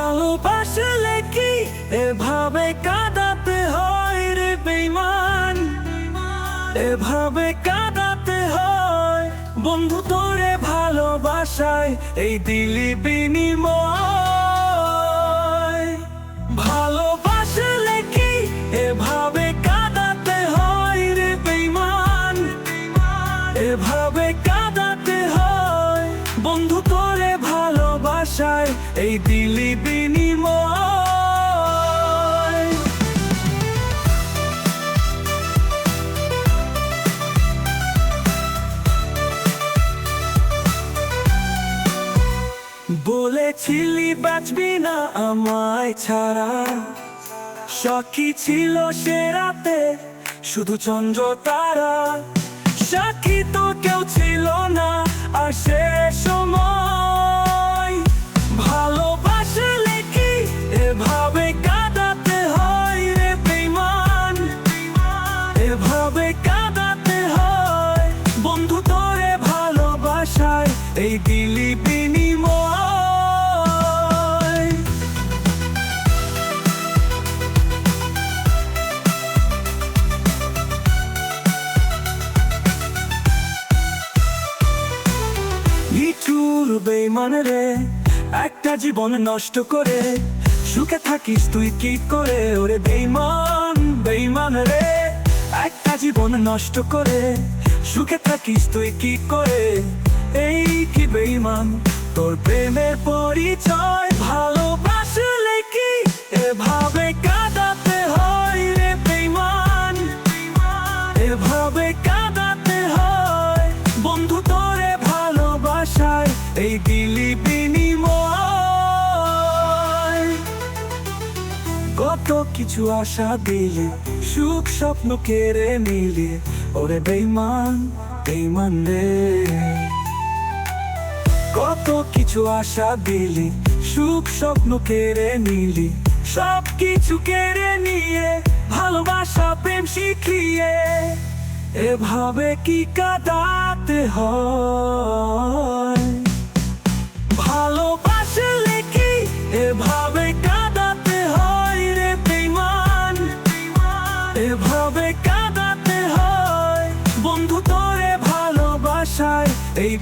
ভালোবাসলে কি এভাবে কাঁদাতে হয় রে বেইমান এভাবে কাঁদাতে হয়, বন্ধু তোরে ভালোবাসায়, এই দিলি বিনিময়। ভালোবাসলে ভালোবাসায় এই দিলি বিনিময়। বলেছিলি বাঁচবি না আমায় ছাড়া। সখী ছিল সে রাতে, শুধু চন্দ্র তারা। সাক্ষী তো কেউ ছিল না আর সে সময়। বেইমান রে? একটা জীবন নষ্ট করে সুখে থাকিস তুই কি করে? ওরে বেইমান বেইমান রে। একটা জীবন নষ্ট করে সুখে থাকিস তুই কি করে? এই কি বেইমান তোর প্রেমের পরিচয় ভালোবাসলে কি? এ কাঁদাতে কিছু আশা দিলে, সুখ স্বপ্ন কেড়ে নিলে, ওরে বেইমান বেইমান রে। কত কিছু আশা দিলি, সুখ স্বপ্ন কেড়ে নিলি, সব কিছু কেড়ে নিয়ে, ভালোবাসা, প্রেম শিখিয়ে, এভাবে কি কাটাতে হয়? এভাবে কাঁদাতে হয়। বন্ধু তোরে ভালোবাসায়, এই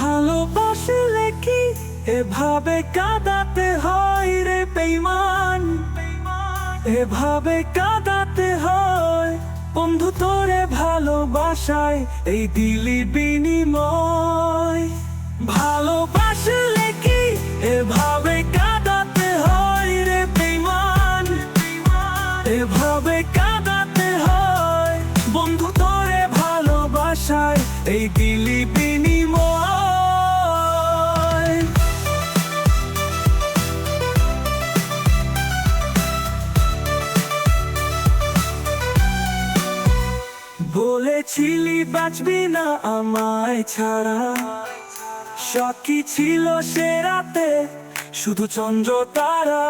ভালোবাসলে কি এভাবে কাঁদাতে হয় রে বেইমান এভাবে কাঁদাতে হয়, বন্ধু তোরে ভালোবাসায়, এই দিলি বিনিময়। ভালোবাসলে এই দিলি বিনিময়। বলেছিলি বাঁচবি না আমায় ছাড়া। সখী ছিল সে রাতে, শুধু চন্দ্র তারা।